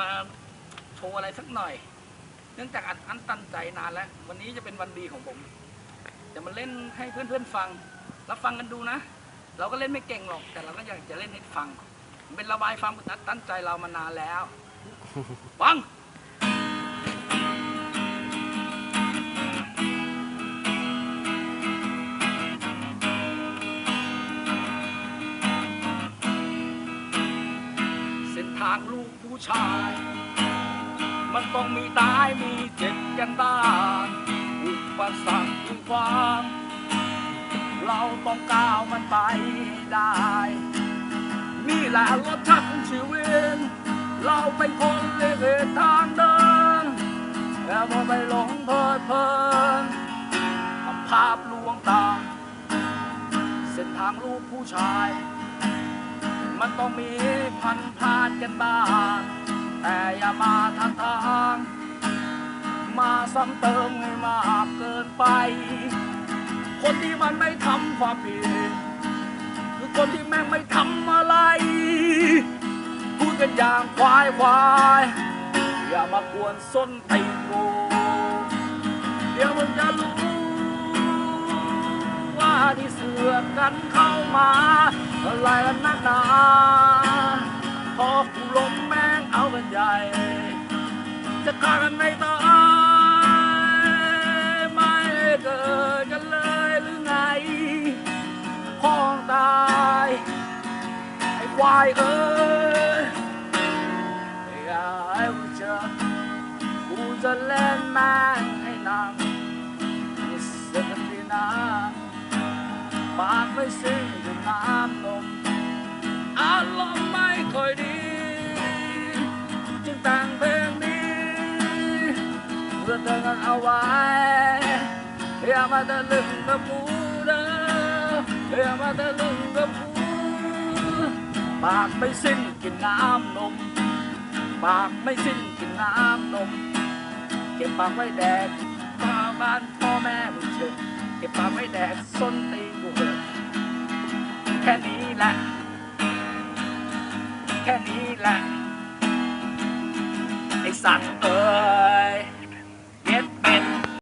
มาโชว์อะไรสักหน่อย เนื่องจากอัดอั้นตันใจนานแล้ว วันนี้จะเป็นวันดีของผม จะมาเล่นให้เพื่อนๆฟังรับฟังกันดูนะ เราก็เล่นไม่เก่งหรอก แต่เราก็อยากจะเล่นให้ฟัง เป็นระบายความอัดอั้นตั้นใจเรามานานแล้วฟังเส้นทางลูก ผู้ชาย มันต้องมีตายมีเจ็บกันบ้างอุปสรรคคือความ เราต้องก้าวมันไปได้ นี่แหละรสชาติของชีวิต เราเป็นคนเลือกทางเดินแต่พอไปหลงเพลิดเพลินภาพลวงตา เส้นทางลูกผู้ชาย มันต้องมีพันพาดกันบ้าง แต่อย่ามาทันทาง มาซ้ำเติมให้มากเกินไป คนที่มันไม่ทำความผิดคือคนที่แม่งไม่ทำอะไรพูดกันอย่างควายควายอย่ามากวนส้นตีนกูเดี๋ยวมึงจะรู้ ที่เสือกกันเข้ามาอะไรกันนักหนาพอกูล้มแม่งเอากันใหญ่ จะฆ่ากันไม่ตายไม่เกิดกันเลยหรือไงพ้องตาย ไอ้ควายเอ้ยอย่าให้กูเจอกูจะเล่นแม่งให้นางนี่ ไม่สิ้นด้วยน้ำนมอารมณ์ไม่ค่อยดี จึงแต่งเพลงนี้เพื่อเตือนกันเอาไว้ อย่ามาตะลึงกับกูเด้ออย่ามาตะลึงกับกูปากไม่สิ้นกินน้ำนม ปากไม่สิ้นกินน้ำนม เก็บปากไว้แดกข้าบ้านพ่อแม่มึงเถอะเก็บปากไว้แดกส้นตีนกูเถอะ ค่นี้แหละแค่นี้แหละไอสัตว์เอ้ย